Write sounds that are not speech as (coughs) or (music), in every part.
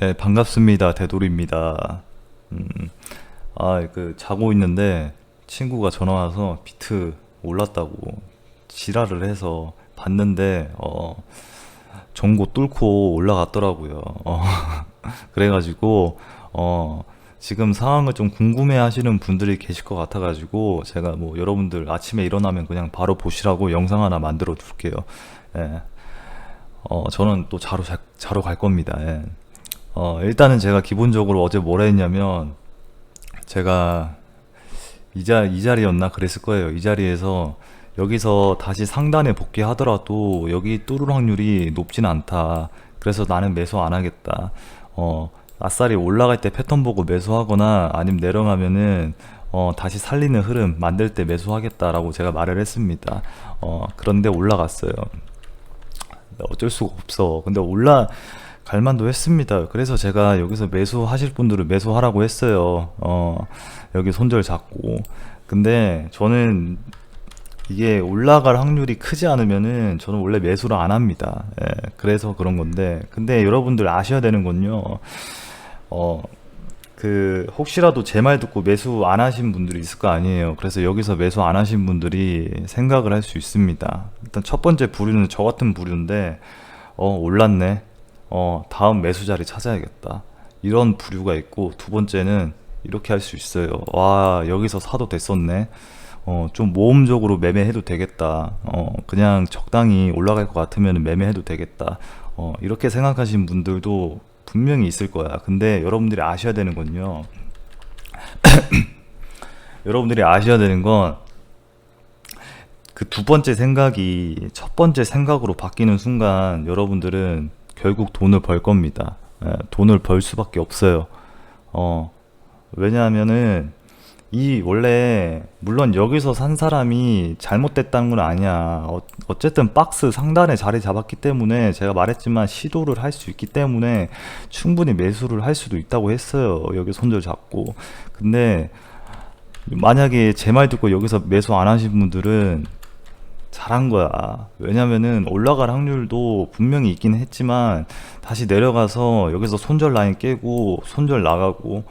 네, 반갑습니다. 대돌입니다. 음, 아, 그, 자고 있는데 친구가 전화 와서 비트 올랐다고 지랄을 해서 봤는데, 어, 전고 뚫고 올라갔더라고요. 어, (laughs) 그래가지고, 어, 지금 상황을 좀 궁금해 하시는 분들이 계실 것 같아가지고, 제가 뭐 여러분들 아침에 일어나면 그냥 바로 보시라고 영상 하나 만들어 둘게요. 예. 어, 저는 또 자러, 자, 자러 갈 겁니다. 예. 어, 일단은 제가 기본적으로 어제 뭐라 했냐면, 제가 이, 자, 이 자리였나? 그랬을 거예요. 이 자리에서 여기서 다시 상단에 복귀하더라도 여기 뚫을 확률이 높진 않다. 그래서 나는 매수 안 하겠다. 어, 아싸리 올라갈 때 패턴 보고 매수하거나 아니면 내려가면은 어, 다시 살리는 흐름 만들 때 매수하겠다라고 제가 말을 했습니다. 어, 그런데 올라갔어요. 어쩔 수가 없어. 근데 올라 갈 만도 했습니다. 그래서 제가 여기서 매수하실 분들은 매수하라고 했어요. 어, 여기 손절 잡고. 근데 저는 이게 올라갈 확률이 크지 않으면은 저는 원래 매수를 안 합니다. 예, 그래서 그런 건데. 근데 여러분들 아셔야 되는 건요. 어, 그 혹시라도 제 말 듣고 매수 안 하신 분들이 있을 거 아니에요. 그래서 여기서 매수 안 하신 분들이 생각을 할 수 있습니다. 일단 첫 번째 부류는 저 같은 부류인데 어 올랐네. 어 다음 매수 자리 찾아야겠다. 이런 부류가 있고 두 번째는 이렇게 할 수 있어요. 와 여기서 사도 됐었네. 어 좀 모험적으로 매매해도 되겠다. 어 그냥 적당히 올라갈 것 같으면 매매해도 되겠다. 어 이렇게 생각하신 분들도 분명히 있을 거야. 근데 여러분들이 아셔야 되는 건요. (clears throat) 여러분들이 아셔야 되는 건 그 두 번째 생각이 첫 번째 생각으로 바뀌는 순간 여러분들은 결국 돈을 벌 겁니다. 예, 돈을 벌 수밖에 없어요. 어, 왜냐하면은 이 원래 물론 여기서 산 사람이 잘못됐다는 건 아니야. 어, 어쨌든 박스 상단에 자리 잡았기 때문에 제가 말했지만 시도를 할 수 있기 때문에 충분히 매수를 할 수도 있다고 했어요. 여기 손절 잡고. 근데 만약에 제 말 듣고 여기서 매수 안 하신 분들은 잘한 거야. 왜냐면은 올라갈 확률도 분명히 있긴 했지만 다시 내려가서 여기서 손절 라인 깨고 손절 나가고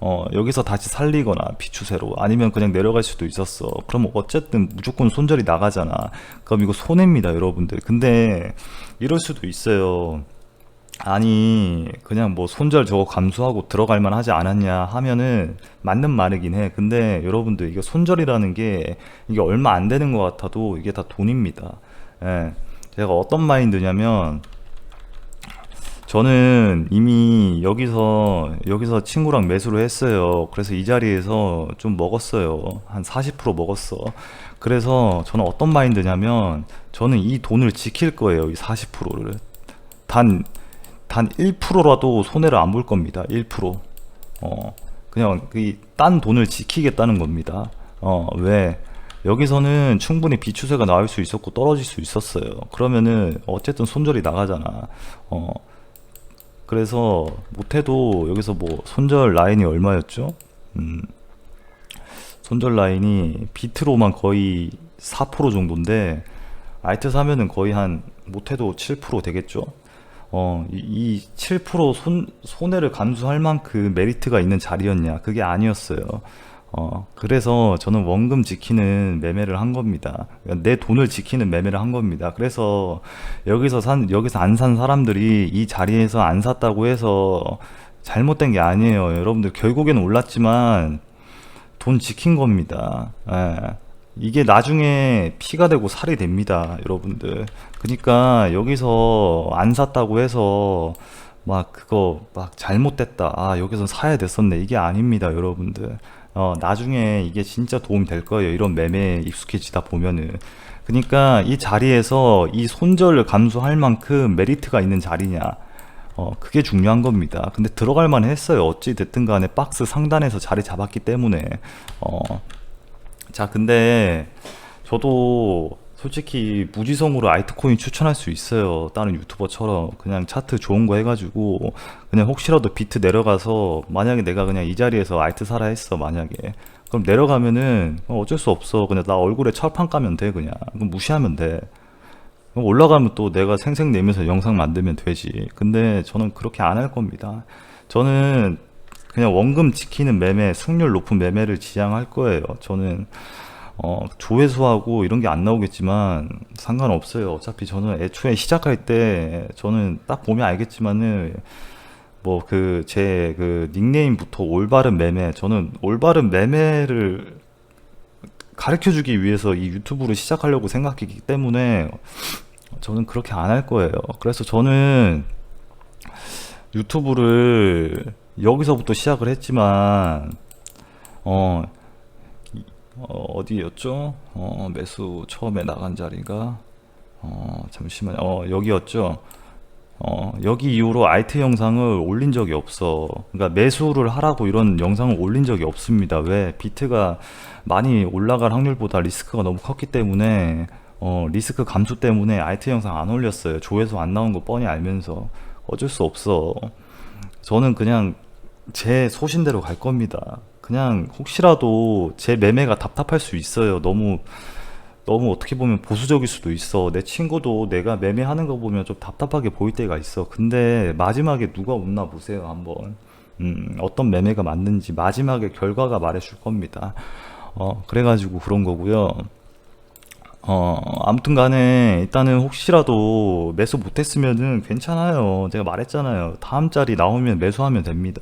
어 여기서 다시 살리거나 비추세로 아니면 그냥 내려갈 수도 있었어. 그럼 어쨌든 무조건 손절이 나가잖아. 그럼 이거 손해입니다, 여러분들. 근데 이럴 수도 있어요. 아니 그냥 뭐 손절 저거 감수하고 들어갈 만 하지 않았냐 하면은 맞는 말이긴 해. 근데 여러분들 이게 손절이라는 게 이게 얼마 안 되는 것 같아도 이게 다 돈입니다. 예. 제가 어떤 마인드냐면 저는 이미 여기서 여기서 친구랑 매수를 했어요. 그래서 이 자리에서 좀 먹었어요. 한 40% 먹었어. 그래서 저는 어떤 마인드냐면 저는 이 돈을 지킬 거예요 이 40%를. 단 단 1%라도 손해를 안 볼 겁니다. 1%. 어, 그냥 그딴 돈을 지키겠다는 겁니다. 어, 왜? 여기서는 충분히 비추세가 나올 수 있었고 떨어질 수 있었어요. 그러면은 어쨌든 손절이 나가잖아. 어, 그래서 못해도 여기서 뭐 손절 라인이 얼마였죠? 음, 손절 라인이 비트로만 거의 4% 정도인데 알트 사면은 거의 한 못해도 7% 되겠죠? 어, 이, 7% 손, 손해를 감수할 만큼 메리트가 있는 자리였냐? 그게 아니었어요. 어, 그래서 저는 원금 지키는 매매를 한 겁니다. 그러니까 내 돈을 지키는 매매를 한 겁니다. 그래서 여기서 산, 여기서 안 산 사람들이 이 자리에서 안 샀다고 해서 잘못된 게 아니에요. 여러분들 결국에는 올랐지만 돈 지킨 겁니다. 예. 이게 나중에 피가 되고 살이 됩니다, 여러분들. 그러니까 여기서 안 샀다고 해서 막 그거 막 잘못됐다. 아, 여기서 사야 됐었네. 이게 아닙니다, 여러분들. 어, 나중에 이게 진짜 도움 될 거예요. 이런 매매에 익숙해지다 보면은. 그러니까 이 자리에서 이 손절을 감수할 만큼 메리트가 있는 자리냐. 어, 그게 중요한 겁니다. 근데 들어갈 만 했어요. 어찌 됐든 간에 박스 상단에서 자리 잡았기 때문에. 어, 자, 근데 저도 솔직히 무지성으로 아이트코인 추천할 수 있어요. 다른 유튜버처럼 그냥 차트 좋은 거 해가지고 그냥 혹시라도 비트 내려가서 만약에 내가 그냥 이 자리에서 아이트 사라 했어 만약에 그럼 내려가면은 어, 어쩔 수 없어. 그냥 나 얼굴에 철판 까면 돼 그냥 그럼 무시하면 돼. 올라가면 또 내가 생색 내면서 영상 만들면 되지. 근데 저는 그렇게 안 할 겁니다. 저는 그냥 원금 지키는 매매, 승률 높은 매매를 지향할 거예요. 저는 어, 조회수하고 이런 게 안 나오겠지만 상관없어요. 어차피 저는 애초에 시작할 때 저는 딱 보면 알겠지만은 뭐 그 제그 닉네임부터 올바른 매매 저는 올바른 매매를 가르쳐 주기 위해서 이 유튜브를 시작하려고 생각했기 때문에 저는 그렇게 안 할 거예요. 그래서 저는 유튜브를 여기서부터 시작을 했지만 어, 이- 어 어 디였죠? 어 매수 처음에 나간 자리가 어 잠시만요. 어 여기였죠. 어, 여기 이후로 알트 영상을 올린 적이 없어. 그러니까 매수를 하라고 이런 영상을 올린 적이 없습니다. 왜? 비트가 많이 올라갈 확률보다 리스크가 너무 컸기 때문에, 어, 리스크 감수 때문에 알트 영상 안 올렸어요. 조회수 안 나온 거 뻔히 알면서. 어쩔 수 없어. 저는 그냥 제 소신대로 갈 겁니다. 그냥 혹시라도 제 매매가 답답할 수 있어요. 너무 너무 어떻게 보면 보수적일 수도 있어. 내 친구도 내가 매매하는 거 보면 좀 답답하게 보일 때가 있어. 근데 마지막에 누가 웃나 보세요, 한번. 음, 어떤 매매가 맞는지 마지막에 결과가 말해줄 겁니다. 어, 그래가지고 그런 거고요. 어, 아무튼 간에 일단은 혹시라도 매수 못했으면은 괜찮아요. 제가 말했잖아요. 다음 자리 나오면 매수하면 됩니다.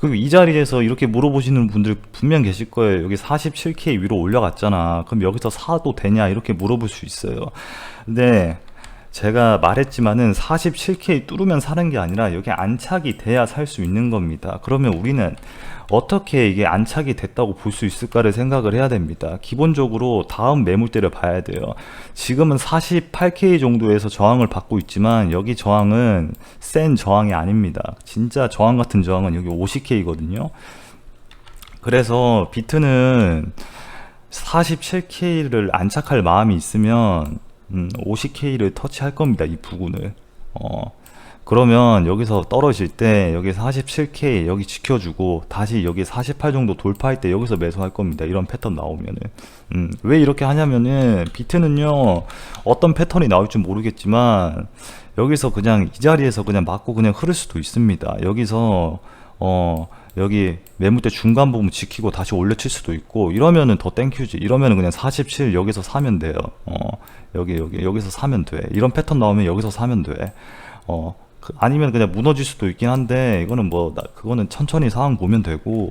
그리고 이 자리에서 이렇게 물어보시는 분들 분명 계실 거예요. 여기 47K 위로 올라갔잖아. 그럼 여기서 사도 되냐? 이렇게 물어볼 수 있어요. 근데 제가 말했지만은 47K 뚫으면 사는 게 아니라 여기 안착이 돼야 살 수 있는 겁니다. 그러면 우리는 어떻게 이게 안착이 됐다고 볼 수 있을까를 생각을 해야 됩니다. 기본적으로 다음 매물대를 봐야 돼요. 지금은 48K 정도에서 저항을 받고 있지만 여기 저항은 센 저항이 아닙니다. 진짜 저항 같은 저항은 여기 50K거든요. 그래서 비트는 47K를 안착할 마음이 있으면 음, 50K를 터치할 겁니다. 이 부근을. 어, 그러면 여기서 떨어질 때 여기 47K 여기 지켜주고 다시 여기 48 정도 돌파할 때 여기서 매수할 겁니다. 이런 패턴 나오면은. 음, 왜 이렇게 하냐면은 비트는요 어떤 패턴이 나올지 모르겠지만 여기서 그냥 이 자리에서 그냥 맞고 그냥 흐를 수도 있습니다. 여기서 어 여기 매물대 중간 부분 지키고 다시 올려칠 수도 있고 이러면은 더 땡큐지 이러면은 그냥 47 여기서 사면 돼요 어 여기 여기 여기서 사면 돼 이런 패턴 나오면 여기서 사면 돼어 그- 아니면 그냥 무너질 수도 있긴 한데 이거는 뭐 나- 그거는 천천히 상황 보면 되고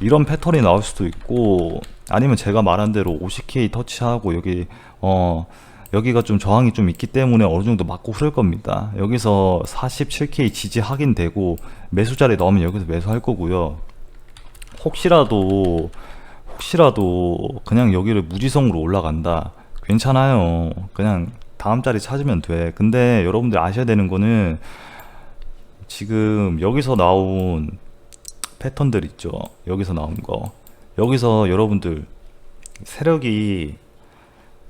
이런 패턴이 나올 수도 있고 아니면 제가 말한 대로 50K 터치하고 여기 어 여기가 좀 저항이 좀 있기 때문에 어느 정도 맞고 흐를 겁니다. 여기서 47K 지지 확인되고 매수 자리 넣으면 여기서 매수할 거고요. 혹시라도 혹시라도 그냥 여기를 무지성으로 올라간다. 괜찮아요. 그냥 다음 자리 찾으면 돼. 근데 여러분들 아셔야 되는 거는 지금 여기서 나온 패턴들 있죠. 여기서 나온 거. 여기서 여러분들 세력이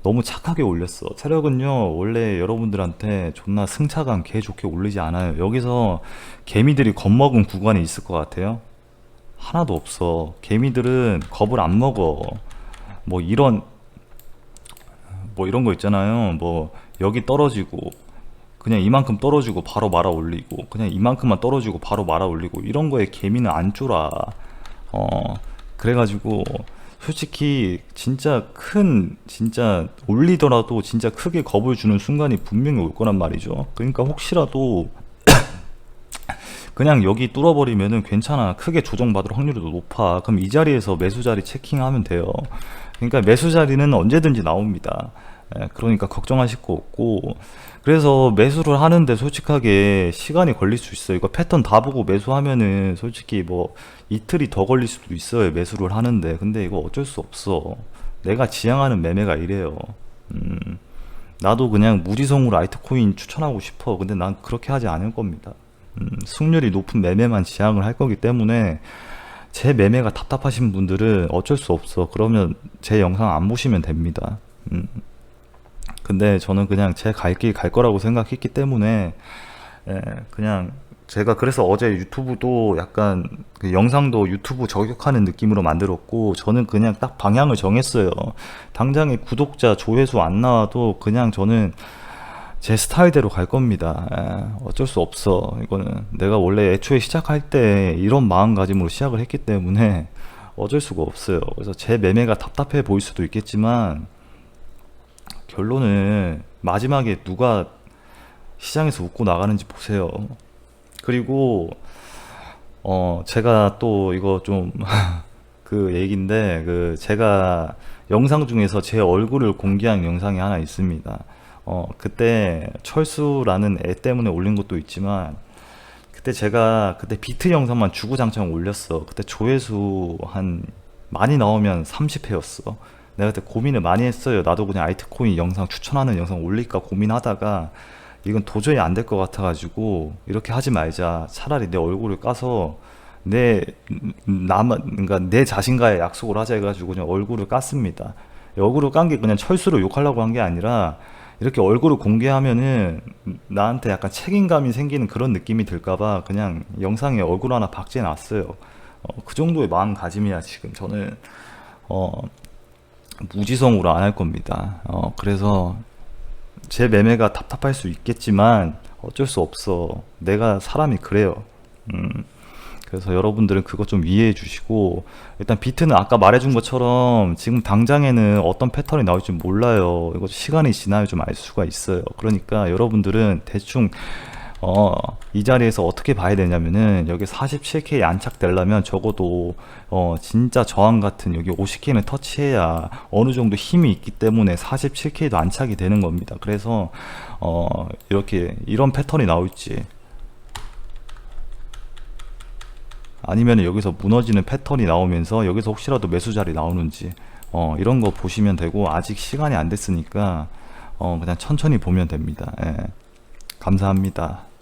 너무 착하게 올렸어. 세력은요, 원래 여러분들한테 존나 승차감 개 좋게 올리지 않아요. 여기서 개미들이 겁먹은 구간이 있을 것 같아요? 하나도 없어. 개미들은 겁을 안 먹어. 뭐 이런, 뭐 이런 거 있잖아요. 뭐 여기 떨어지고, 그냥 이만큼 떨어지고 바로 말아 올리고, 그냥 이만큼만 떨어지고 바로 말아 올리고, 이런 거에 개미는 안 쫄아. 어, 그래가지고, 솔직히 진짜 큰 진짜 올리더라도 진짜 크게 겁을 주는 순간이 분명히 올 거란 말이죠. 그러니까 혹시라도 (coughs) 그냥 여기 뚫어버리면은 괜찮아. 크게 조정받을 확률이 더 높아. 그럼 이 자리에서 매수 자리 체킹하면 돼요. 그러니까 매수 자리는 언제든지 나옵니다. 예, 그러니까 걱정하실 거 없고. 그래서 매수를 하는데 솔직하게 시간이 걸릴 수 있어요. 이거 패턴 다 보고 매수하면은 솔직히 뭐 이틀이 더 걸릴 수도 있어요. 매수를 하는데. 근데 이거 어쩔 수 없어. 내가 지향하는 매매가 이래요. 음, 나도 그냥 무지성으로 아이트코인 추천하고 싶어. 근데 난 그렇게 하지 않을 겁니다. 음, 승률이 높은 매매만 지향을 할 거기 때문에 제 매매가 답답하신 분들은 어쩔 수 없어. 그러면 제 영상 안 보시면 됩니다. 음, 근데 저는 그냥 제 갈 길 갈 거라고 생각했기 때문에 예, 그냥 제가 그래서 어제 유튜브도 약간 그 영상도 유튜브 저격하는 느낌으로 만들었고 저는 그냥 딱 방향을 정했어요. 당장에 구독자 조회수 안 나와도 그냥 저는 제 스타일대로 갈 겁니다. 예, 어쩔 수 없어. 이거는 내가 원래 애초에 시작할 때 이런 마음가짐으로 시작을 했기 때문에 어쩔 수가 없어요. 그래서 제 매매가 답답해 보일 수도 있겠지만 결론은 마지막에 누가 시장에서 웃고 나가는지 보세요. 그리고 어 제가 또 이거 좀 (laughs) 그 얘기인데 그 제가 영상 중에서 제 얼굴을 공개한 영상이 하나 있습니다. 어 그때 철수라는 애 때문에 올린 것도 있지만 그때 제가 그때 비트 영상만 주구장창 올렸어. 그때 조회수 한 많이 나오면 30회였어. 내가 그때 고민을 많이 했어요. 나도 그냥 아이트코인 영상 추천하는 영상 올릴까 고민하다가 이건 도저히 안 될 것 같아가지고 이렇게 하지 말자. 차라리 내 얼굴을 까서 내 나만 그러니까 내 자신과의 약속을 하자 해가지고 그냥 얼굴을 깠습니다. 얼굴을 깐 게 그냥 철수로 욕하려고 한 게 아니라 이렇게 얼굴을 공개하면은 나한테 약간 책임감이 생기는 그런 느낌이 들까봐 그냥 영상에 얼굴 하나 박제 놨어요. 어, 그 정도의 마음가짐이야 지금 저는 어, 무지성으로 안 할 겁니다. 어, 그래서 제 매매가 답답할 수 있겠지만 어쩔 수 없어. 내가 사람이 그래요. 음, 그래서 여러분들은 그것 좀 이해해 주시고 일단 비트는 아까 말해준 것처럼 지금 당장에는 어떤 패턴이 나올지 몰라요. 이거 시간이 지나야 좀 알 수가 있어요. 그러니까 여러분들은 대충 어, 이 자리에서 어떻게 봐야 되냐면은 여기 47K 안착되려면 적어도 어, 진짜 저항 같은 여기 50K는 터치해야 어느 정도 힘이 있기 때문에 47K도 안착이 되는 겁니다. 그래서 어, 이렇게 이런 패턴이 나올지 아니면 여기서 무너지는 패턴이 나오면서 여기서 혹시라도 매수 자리 나오는지 어, 이런 거 보시면 되고 아직 시간이 안 됐으니까 어, 그냥 천천히 보면 됩니다. 예. 감사합니다.